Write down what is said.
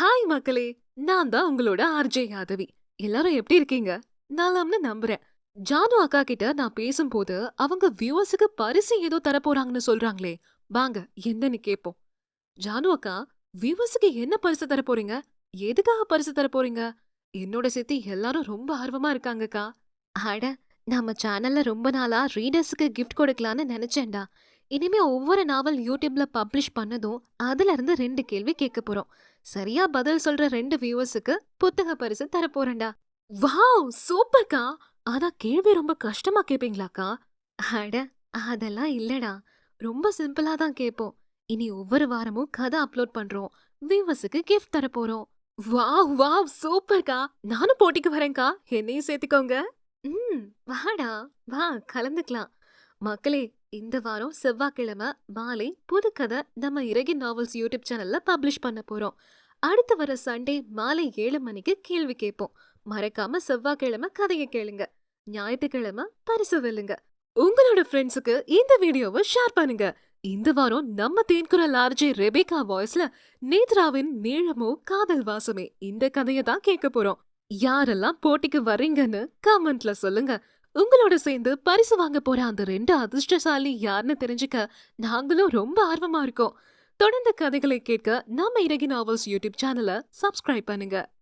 Hi மக்களே. நான் தான் உங்களோட ஆர்ஜே யாதவி. எல்லாரும் எப்படி இருக்கீங்க? நலம்னு நம்புறேன். ஜானு அக்கா கிட்ட நான் பேசும்போது அவங்க வியூவர்ஸுக்கு பரிசு ஏதோ தரப்போறாங்கன்னு சொல்றாங்களே. வாங்க என்னன்னு கேப்போம். ஜானு அக்கா வியூவர்ஸுக்கு என்ன பரிசு தர போறீங்க? எதுக்காக பரிசு தர போறீங்க? என்னோட சேர்த்து எல்லாரும் ரொம்ப ஆர்வமா இருக்காங்கக்கா. அட நம்ம சேனல்ல ரொம்ப நாளா ரீடர்ஸுக்கு கிஃப்ட் கொடுக்கலான்னு நினைச்சேன்டா. இனிமே ஒவ்வொரு நாவல் யூடியூப்ல பப்ளிஷ் பண்ணதும் அதுல இருந்து ரெண்டு கேள்வி கேட்க போறோம். சரியா பதில் சொல்ற ரெண்டு வியூவர்ஸுக்கு புத்தக பரிசு தரப்போறேன்டா. வாவ்! சூப்பர்க்கா! ஆனா கேள்வி ரொம்ப கஷ்டமா கேப்பீங்களாக்கா? அட அதெல்லாம் இல்லடா. ரொம்ப சிம்பிளா தான் கேட்போம் இனி ஒவ்வொரு வாரமும் கதை அப்லோட் பண்றோம். வியூவர்ஸுக்கு கிஃப்ட் தரப்போகிறோம் போறோம் வாவ் வாவ்! சூப்பர்க்கா! நானும் போட்டிக்கு வரேன்க்கா. என்னையும் சேர்த்துக்கோங்க. ம் வாடா. வா கலந்துக்கலாம். மக்களே இந்த வாரம் செவ்வாய்க்கிழமை மாலை புது கதை நம்ம இறகி நாவல்ஸ் யூடியூப் சேனல்ல பப்ளிஷ் பண்ண போறோம். அடுத்து வர சண்டே மாலை ஏழு மணிக்கு கேள்வி கேட்போம். மறக்காம செவ்வாய்க்கிழமை கதையை கேளுங்க. ஞாயிற்றுக்கிழமை பரிசு வெல்லுங்க. உங்களோட ஃப்ரெண்ட்ஸுக்கு இந்த வீடியோவை ஷேர் பண்ணுங்க. இந்த வாரம் நம்ம தேன்குரல் ஆர்ஜே ரெபேகா வாய்ஸ்ல நேத்ராவின் நீளமோ காதல் வாசமே இந்த கதையை தான் கேட்க போறோம். யாரெல்லாம் போட்டிக்கு வர்றீங்கன்னு கமெண்ட்ல சொல்லுங்க. உங்களோட சேர்ந்து பரிசு வாங்க போற அந்த ரெண்டு அதிர்ஷ்டசாலி யாருன்னு தெரிஞ்சுக்க நாங்களும் ரொம்ப ஆர்வமா இருக்கோம். தொடர்ந்து கதைகளை கேட்க நம்ம இறகி நாவல்ஸ் யூடியூப் சேனலை சப்ஸ்கிரைப் பண்ணுங்க.